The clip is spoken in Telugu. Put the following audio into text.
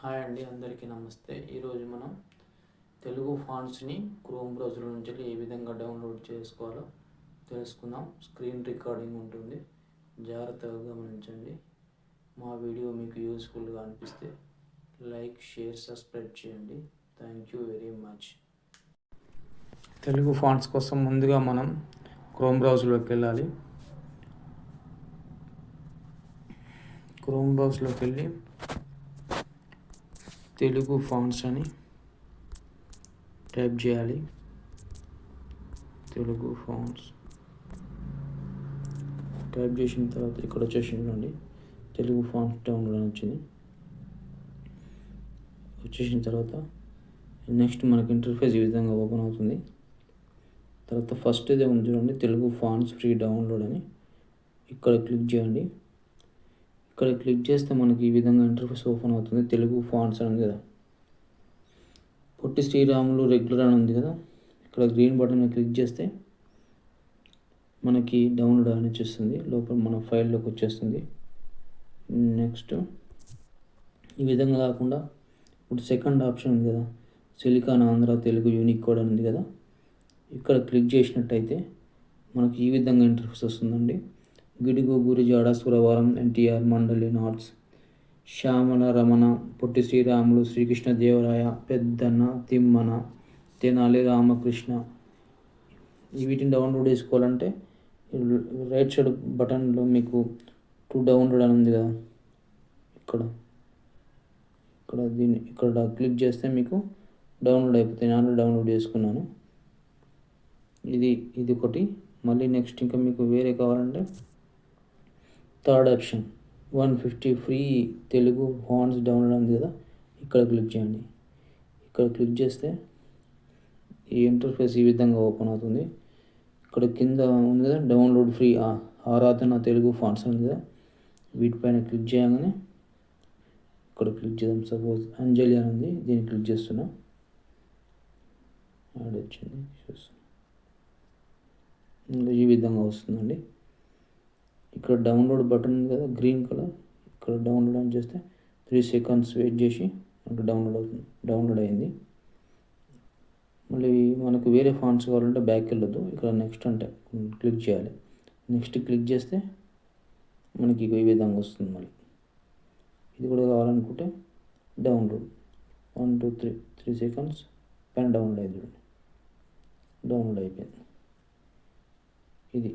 హాయ్ అండి అందరికీ నమస్తే. ఈరోజు మనం తెలుగు ఫాంట్స్ని క్రోమ్ బ్రౌజర్ నుంచి ఏ విధంగా డౌన్లోడ్ చేసుకోవాలో తెలుసుకుందాం. స్క్రీన్ రికార్డింగ్ ఉంటుంది. జాగ్రత్తగా గమనించండి. మా వీడియో మీకు యూస్ఫుల్గా అనిపిస్తే లైక్ షేర్ సబ్స్క్రైబ్ చేయండి. Thank you very much. Telugu fonts కోసం ముందుగా మనం క్రోమ్ బ్రౌజర్లోకి వెళ్ళాలి. క్రోమ్ బ్రౌజర్లోకి వెళ్ళి తెలుగు ఫాంట్స్ అని టైప్ చేయాలి. తెలుగు ఫాంట్స్ టైప్ చేసిన తర్వాత ఇక్కడ వచ్చేసి చూడండి. తెలుగు ఫాంట్స్ డౌన్లోడ్ అని వచ్చింది. వచ్చేసిన తర్వాత నెక్స్ట్ మనకి ఇంటర్ఫేస్ ఈ విధంగా ఓపెన్ అవుతుంది. తర్వాత ఫస్ట్ ఇదే ఉంది చూడండి. తెలుగు ఫాంట్స్ ఫ్రీ డౌన్లోడ్ అని. ఇక్కడ క్లిక్ చేయండి. ఇక్కడ క్లిక్ చేస్తే మనకి ఈ విధంగా ఇంటర్ఫేస్ ఓపెన్ అవుతుంది. తెలుగు ఫాంట్స్ అని కదా. పొట్టి శ్రీరాములు రెగ్యులర్ అని ఉంది కదా. ఇక్కడ గ్రీన్ బటన్ క్లిక్ చేస్తే మనకి డౌన్లోడ్ అని వచ్చేస్తుంది. లోపల మన ఫైల్లోకి వచ్చేస్తుంది. నెక్స్ట్ ఈ విధంగా కాకుండా ఇప్పుడు సెకండ్ ఆప్షన్ ఉంది కదా. Silicon Andhra Telugu unique code అని ఉంది కదా. ఇక్కడ క్లిక్ చేసినట్టయితే మనకి ఈ విధంగా ఇంటర్ఫేస్ వస్తుందండి. గిడుగు గురిజాడ సురవరం ఎన్టీఆర్ మండలి నాట్స్. శ్యామల రమణ పొట్టి శ్రీరాములు శ్రీకృష్ణ దేవరాయ పెద్దన్న తిమ్మన తెనాలి రామకృష్ణ. వీటిని డౌన్లోడ్ చేసుకోవాలంటే రైట్ సైడ్ బటన్లో మీకు టు డౌన్లోడ్ అని ఉంది కదా. ఇక్కడ. ఇక్కడ దీన్ని ఇక్కడ క్లిక్ చేస్తే మీకు డౌన్లోడ్ అయిపోతుంది. నేను డౌన్లోడ్ చేసుకున్నాను. ఇది ఇది ఒకటి. మళ్ళీ నెక్స్ట్ ఇంకా మీకు వేరే కావాలంటే third option one fifty free Telugu fonts download ఉంది కదా ఇక్కడ క్లిక్ చేయండి. ఇక్కడ క్లిక్ చేస్తే ఈ ఇంటర్ఫేస్ ఈ విధంగా ఓపెన్ అవుతుంది. ఇక్కడ కింద ఉంది కదా డౌన్లోడ్ ఫ్రీ ఆరాధన తెలుగు ఫాంట్స్ ఉంది కదా వీటిపైన క్లిక్ చేయగానే ఇక్కడ క్లిక్ చేద్దాం. సపోజ్ అంజలి అని ఉంది దీన్ని క్లిక్ చేస్తున్నా. యాడ్ వచ్చింది చూస్తున్నా. ఈ విధంగా వస్తుందండి. ఇక్కడ డౌన్లోడ్ బటన్ ఉంది కదా గ్రీన్ కలర్ ఇక్కడ డౌన్లోడ్ అని చేస్తే త్రీ సెకండ్స్ వెయిట్ చేసి మనకు డౌన్లోడ్ అవుతుంది డౌన్లోడ్ అయింది. మళ్ళీ మనకు వేరే ఫాంట్స్ కావాలంటే బ్యాక్ వెళ్ళొద్దు. ఇక్కడ నెక్స్ట్ అంటే క్లిక్ చేయాలి. నెక్స్ట్ క్లిక్ చేస్తే మనకి ఈ విధంగా వస్తుంది మళ్ళీ. ఇది కూడా కావాలనుకుంటే download one two three three seconds పైన డౌన్లోడ్ అయింది డౌన్లోడ్ అయిపోయింది. ఇది.